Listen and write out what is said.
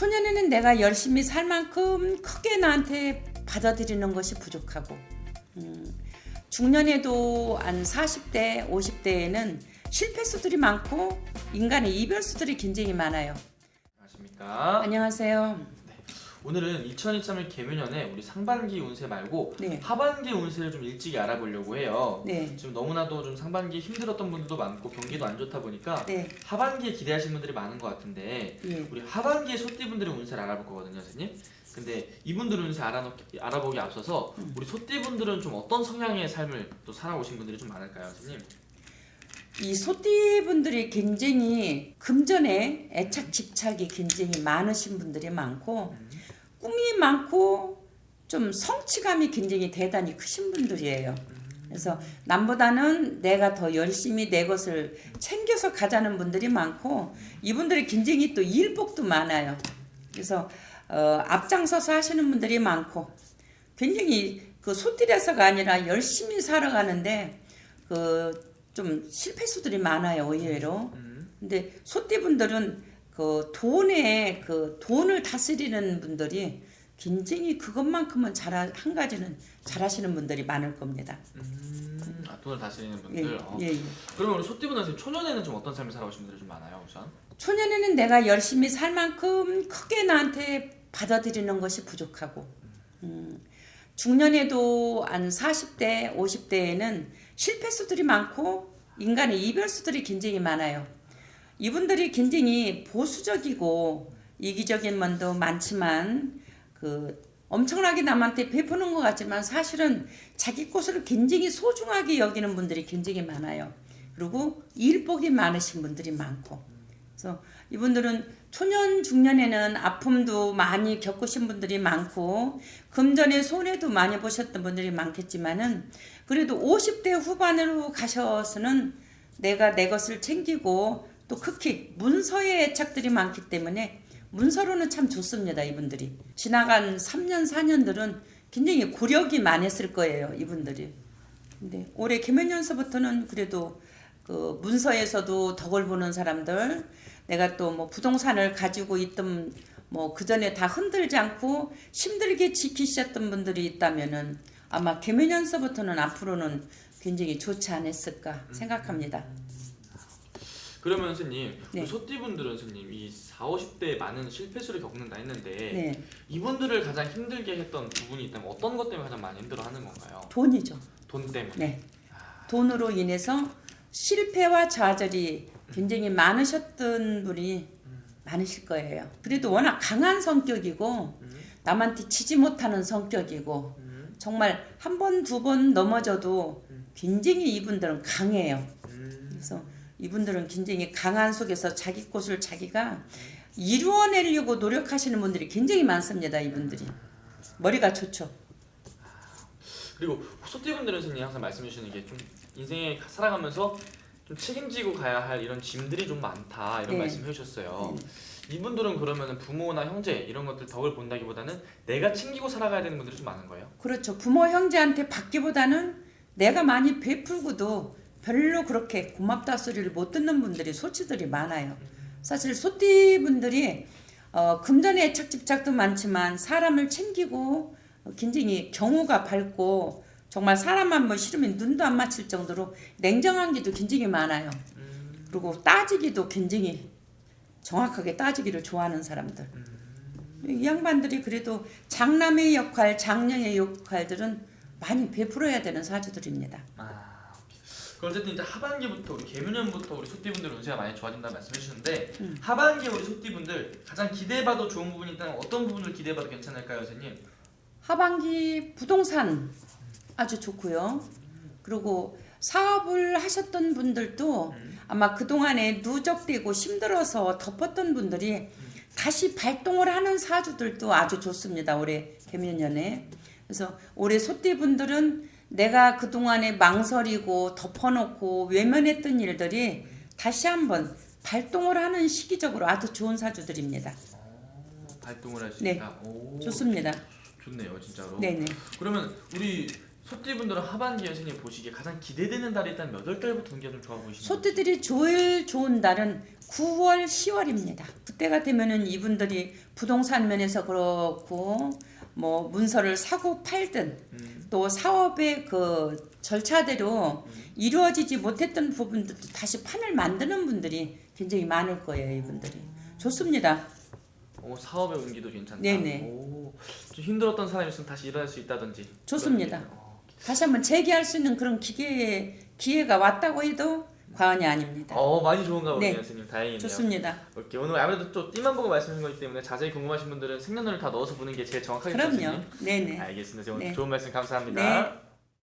초년에는 내가 열심히 살 만큼 크게 나한테 받아들이는 것이 부족하고 음, 중년에도 한 40대, 50대에는 실패수들이 많고 인간의 이별수들이 굉장히 많아요. 안녕하십니까? 안녕하세요. 오늘은 2023년 개묘년에 우리 상반기 운세 말고 네. 하반기 운세를 좀 일찍 알아보려고 해요. 네. 지금 너무나도 좀 상반기 힘들었던 분들도 많고 경기도 안 좋다 보니까 네. 하반기에 기대하시는 분들이 많은 것 같은데 예. 우리 하반기에 소띠분들의 운세를 알아볼 거거든요, 선생님. 근데 이분들 운세 알아놓, 알아보기 앞서서 음. 우리 소띠분들은 좀 어떤 성향의 삶을 또 살아오신 분들이 좀 많을까요, 선생님? 이 소띠분들이 굉장히 금전에 애착 집착이 굉장히 많으신 분들이 많고 꿈이 많고 좀 성취감이 굉장히 대단히 크신 분들이에요. 그래서 남보다는 내가 더 열심히 내 것을 챙겨서 가자는 분들이 많고 이분들이 굉장히 또 일복도 많아요. 그래서 어, 앞장서서 하시는 분들이 많고 굉장히 그 소띠려서가 아니라 열심히 살아가는데 그 좀 실패수들이 많아요 의외로. 음. 근데 소띠분들은 그 돈에 그 돈을 다스리는 분들이 굉장히 그것만큼은 잘 한 가지는 잘하시는 분들이 많을 겁니다. 음, 아, 돈을 다스리는 예, 분들. 어. 예, 예. 그러면 우리 소띠분 선생님 초년에는 좀 어떤 삶을 살아오신 분들이 좀 많아요, 우선? 초년에는 내가 열심히 살 만큼 크게 나한테 받아들이는 것이 부족하고, 음, 중년에도 한 40대, 50대에는 실패수들이 많고 인간의 이별수들이 굉장히 많아요. 이분들이 굉장히 보수적이고 이기적인 면도 많지만 그 엄청나게 남한테 베푸는 것 같지만 사실은 자기 것을 굉장히 소중하게 여기는 분들이 굉장히 많아요. 그리고 일복이 많으신 분들이 많고 그래서 이분들은 초년 중년에는 아픔도 많이 겪으신 분들이 많고 금전의 손해도 많이 보셨던 분들이 많겠지만은 그래도 50대 후반으로 가셔서는 내가 내 것을 챙기고 또 특히 문서의 애착들이 많기 때문에 문서로는 참 좋습니다 이분들이. 지나간 3년 4년들은 굉장히 고력이 많았을 거예요 이분들이. 근데 올해 개면연서부터는 그래도 그 문서에서도 덕을 보는 사람들 내가 또 뭐 부동산을 가지고 있던 뭐 그 전에 다 흔들지 않고 힘들게 지키셨던 분들이 있다면은 아마 개면연서부터는 앞으로는 굉장히 좋지 않았을까 생각합니다. 그러면 선생님, 네. 우리 소띠분들은 선생님 이 4, 50대에 많은 실패수를 겪는다 했는데 네, 이분들을 가장 힘들게 했던 부분이 있다면 어떤 것 때문에 가장 많이 힘들어하는 건가요? 돈이죠. 돈 때문에. 네, 돈으로 인해서 실패와 좌절이 굉장히 많으셨던 분이 많으실 거예요. 그래도 워낙 강한 성격이고 음, 남한테 치지 못하는 성격이고 음, 정말 한 번 두 번 넘어져도 굉장히 이분들은 강해요. 음. 그래서 이분들은 굉장히 강한 속에서 자기 것을 자기가 이루어내려고 노력하시는 분들이 굉장히 많습니다. 이분들이 머리가 좋죠. 그리고 소띠분들은 선생님 항상 말씀해 주시는 게 좀 인생에 살아가면서 좀 책임지고 가야 할 이런 짐들이 좀 많다 이런 네. 말씀 해 주셨어요. 이분들은 그러면 부모나 형제 이런 것들 덕을 본다기보다는 내가 챙기고 살아가야 되는 분들이 좀 많은 거예요. 그렇죠. 부모 형제한테 받기보다는 내가 많이 베풀고도 별로 그렇게 고맙다 소리를 못 듣는 분들이 소치들이 많아요. 사실 소띠 분들이 어, 금전의 애착 집착도 많지만 사람을 챙기고 어, 굉장히 경우가 밝고 정말 사람 한번 싫으면 눈도 안 맞힐 정도로 냉정한 게도 굉장히 많아요. 그리고 따지기도 굉장히 정확하게 따지기를 좋아하는 사람들. 이 양반들이 그래도 장남의 역할, 장녀의 역할들은 많이 베풀어야 되는 사주들입니다. 아, 어쨌든 이제 하반기부터 우리 개묘년부터 우리 소띠분들 운세가 많이 좋아진다는 말씀해 주셨는데 음. 하반기에 우리 소띠분들 가장 기대해봐도 좋은 부분이 있다면 어떤 부분을 기대해봐도 괜찮을까요, 선생님? 하반기 부동산 아주 좋고요. 그리고 사업을 하셨던 분들도 아마 그동안에 누적되고 힘들어서 덮었던 분들이 다시 발동을 하는 사주들도 아주 좋습니다. 올해 개면년에. 그래서 올해 소띠 분들은 내가 그동안에 망설이고 덮어놓고 외면했던 일들이 다시 한번 발동을 하는 시기적으로 아주 좋은 사주들입니다. 발동을 할수 네. 있다. 오, 좋습니다. 좋네요, 진짜로. 네네. 그러면 우리 소띠분들은 하반기에 선생님 보시기에 가장 기대되는 달이 일단 몇 월 달부터 경기가 좀 좋아 보이시나요? 소띠들이 제일 좋은 달은 9월, 10월입니다. 그때가 되면은 이분들이 부동산 면에서 그렇고 뭐 문서를 사고 팔든 음. 또 사업의 그 절차대로 이루어지지 못했던 부분들도 다시 판을 만드는 분들이 굉장히 많을 거예요, 이분들이. 좋습니다. 오, 사업의 운기도 괜찮다. 네네. 오, 좀 힘들었던 사람이 있으면 다시 일어날 수 있다든지. 좋습니다. 그런 얘기네요. 어, 다시 한번 재기할 수 있는 그런 기회 기회가 왔다고 해도 과언이 아닙니다. 어 많이 좋은가 보네요, 네. 선생님. 다행이네요. 좋습니다. 오케이 오늘 아무래도 또 띠만 보고 말씀하신 거기 때문에 자세히 궁금하신 분들은 생년월일 다 넣어서 보는 게 제일 정확하겠죠, 그럼요. 선생님? 네네. 알겠습니다. 선생님 오늘 네. 좋은 말씀 감사합니다. 네.